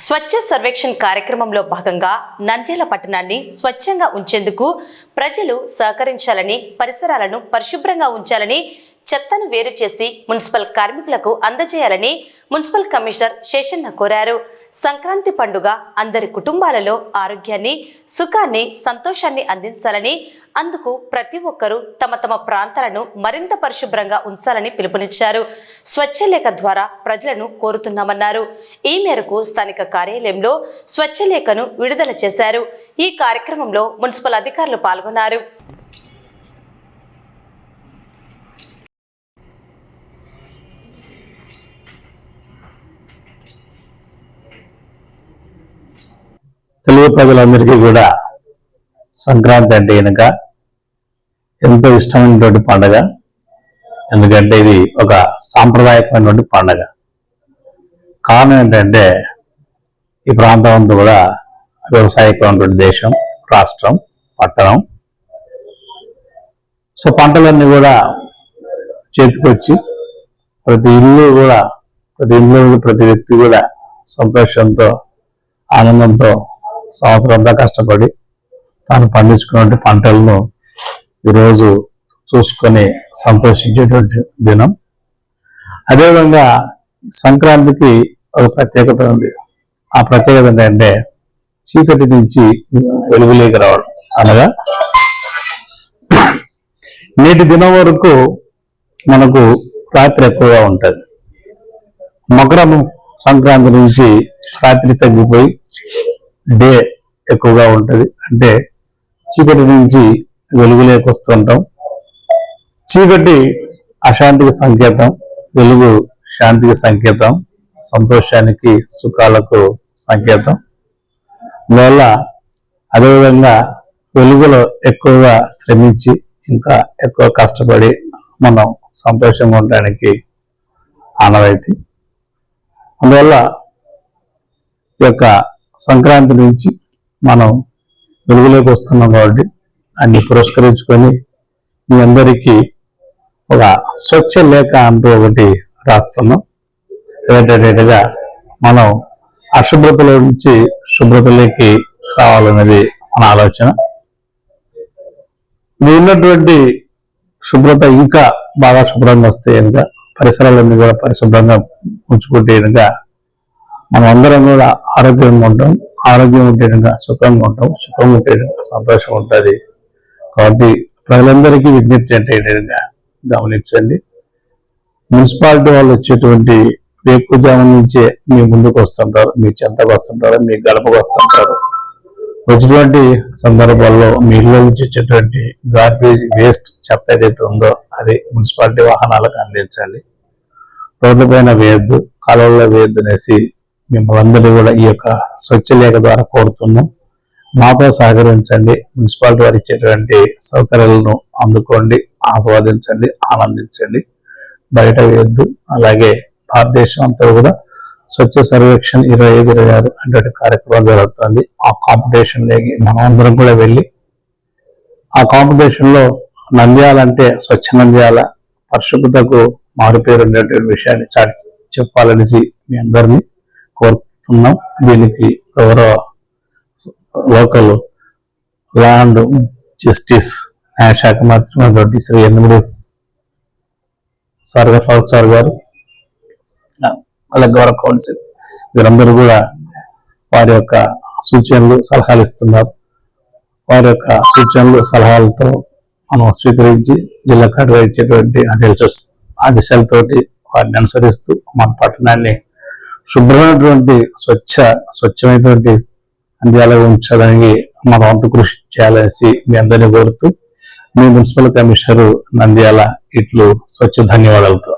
స్వచ్ఛ సర్వేక్షణ్ కార్యక్రమంలో భాగంగా నంద్యాల పట్టణాన్ని స్వచ్ఛంగా ఉంచేందుకు ప్రజలు సహకరించాలని పరిసరాలను పరిశుభ్రంగా ఉంచాలని చెత్తను వేరు చేసి మున్సిపల్ కార్మికులకు అందజేయాలని మున్సిపల్ కమిషనర్ శేషన్న కోరారు. సంక్రాంతి పండుగ అందరి కుటుంబాలలో ఆరోగ్యాన్ని సుఖాన్ని సంతోషాన్ని అందించాలని అందుకు ప్రతి ఒక్కరూ తమ తమ ప్రాంతాలను మరింత పరిశుభ్రంగా ఉంచాలని పిలుపునిచ్చారు. స్వచ్ఛలేఖ ద్వారా ప్రజలను కోరుతున్నామన్నారు. ఈ మేరకు స్థానిక కార్యాలయంలో స్వచ్ఛలేఖను విడుదల చేశారు. ఈ కార్యక్రమంలో మున్సిపల్ అధికారులు పాల్గొన్నారు. తెలుగు ప్రజలందరికీ కూడా సంక్రాంతి అంటే కనుక ఎంతో ఇష్టమైనటువంటి పండగ. ఎందుకంటే ఇది ఒక సాంప్రదాయకమైనటువంటి పండగ. కారణం ఏంటంటే ఈ ప్రాంతం అంతా కూడా వ్యవసాయకమైనటువంటి దేశం రాష్ట్రం పట్టణం. సో పంటలన్నీ కూడా చేతికొచ్చి ప్రతి ఇల్లు కూడా ప్రతి ఇల్లు ప్రతి వ్యక్తి కూడా సంతోషంతో ఆనందంతో సంవత్సరం అంతా కష్టపడి తాను పండించుకున్నటువంటి పంటలను ఈరోజు చూసుకొని సంతోషించేటువంటి దినం. అదేవిధంగా సంక్రాంతికి ఒక ప్రత్యేకత ఉంది. ఆ ప్రత్యేకత ఏంటంటే చీకటి నుంచి వెలుగులోకి రావడం. అనగా నేటి దినం వరకు మనకు రాత్రి ఎక్కువగా ఉంటుంది. మకరం సంక్రాంతి నుంచి రాత్రి తగ్గిపోయి డే ఎక్కువగా ఉంటుంది. అంటే చీకటి నుంచి వెలుగులోకి వస్తుంటాం. చీకటి అశాంతికి సంకేతం వెలుగు శాంతికి సంకేతం సంతోషానికి సుఖాలకు సంకేతం. అందువల్ల అదేవిధంగా వెలుగులో ఎక్కువగా శ్రమించి ఇంకా ఎక్కువ కష్టపడి మనం సంతోషంగా ఉండడానికి ఆనవాయితీ. అందువల్ల ఈ యొక్క సంక్రాంతి నుంచి మనం వెలుగులోకి వస్తున్నాం కాబట్టి దాన్ని పురస్కరించుకొని మీ అందరికీ ఒక స్వచ్ఛ లేఖ అంటూ ఒకటి రాస్తున్నాం. ఏంటంటేగా మనం అశుభ్రతలో నుంచి శుభ్రతలోకి రావాలనేది మన ఆలోచన. మీ ఉన్నటువంటి శుభ్రత ఇంకా బాగా శుభ్రంగా వస్తే కనుక పరిసరాలన్నీ కూడా పరిశుభ్రంగా ఉంచుకుంటే కనుక మనం అందరం కూడా ఆరోగ్యంగా ఉంటాం. ఆరోగ్యం ఉంటే సుఖంగా ఉంటాం. సుఖంగా ఉంటే సంతోషం ఉంటుంది. కాబట్టి ప్రజలందరికీ విజ్ఞప్తి అంటే ఏంటంటే గమనించండి. మున్సిపాలిటీ వాళ్ళు వచ్చేటువంటి వేకుజాము నుంచే మీ ముందుకు వస్తుంటారు. మీ చెంతకు వస్తుంటారు. మీ గడపకు వస్తుంటారు. వచ్చినటువంటి సందర్భాల్లో మీ ఇళ్ళ నుంచి వచ్చేటువంటి గార్బేజ్ వేస్ట్ చెత్త ఏదైతే ఉందో అది మున్సిపాలిటీ వాహనాలకు అందించండి. రోడ్లపైన వేయద్దు. కాలువల్లో వేయద్దు అనేసి మిమ్మల్ని కూడా ఈ యొక్క స్వచ్ఛ లేఖ ద్వారా కోరుతున్నాం. మాతో సహకరించండి. మున్సిపాలిటీ వారు ఇచ్చేటువంటి సౌకర్యాలను అందుకోండి ఆస్వాదించండి ఆనందించండి. బయట వేయద్దు. అలాగే భారతదేశం అంతా కూడా స్వచ్ఛ సర్వేక్షణ ఇరవై ఐదు ఇరవై ఆరు అంటే కార్యక్రమం జరుగుతుంది. ఆ కాంపిటీషన్ మనమందరం మనం అందరం కూడా వెళ్ళి ఆ కాంపిటీషన్లో నంద్యాలంటే నంద్యాల అంటే స్వచ్ఛ నంద్యాల పరిశుభ్రతకు మారుపేరు ఉండేటువంటి విషయాన్ని చాటి చెప్పాలనేసి మీ అందరినీ కోరుతున్నాం. దీనికి గౌరవ లోకల్ ల్యాండ్ జస్టిస్ న్యాయశాఖ మంత్రి శ్రీ ఎనిమిది సార్ గారు సార్ గారు అలాగే గౌరవ కౌన్సిల్ వీరందరూ కూడా వారి యొక్క సూచనలు సలహాలు ఇస్తున్నారు. వారి యొక్క సూచనలు సలహాలతో మనం స్వీకరించి జిల్లా కలెక్టర్ ఇచ్చేటువంటి ఆదేశాలతోటి వారిని అనుసరిస్తూ మన పట్టణాన్ని శుభ్రమైనటువంటి స్వచ్ఛ స్వచ్ఛమైనటువంటి అందాలు ఉంచడానికి మన అంత కృషి చేయాలనేసి మీ అందరినీ కోరుతూ మీ మున్సిపల్ కమిషనర్ నంద్యాల ఇట్లు స్వచ్ఛ ధన్యవాదాలతో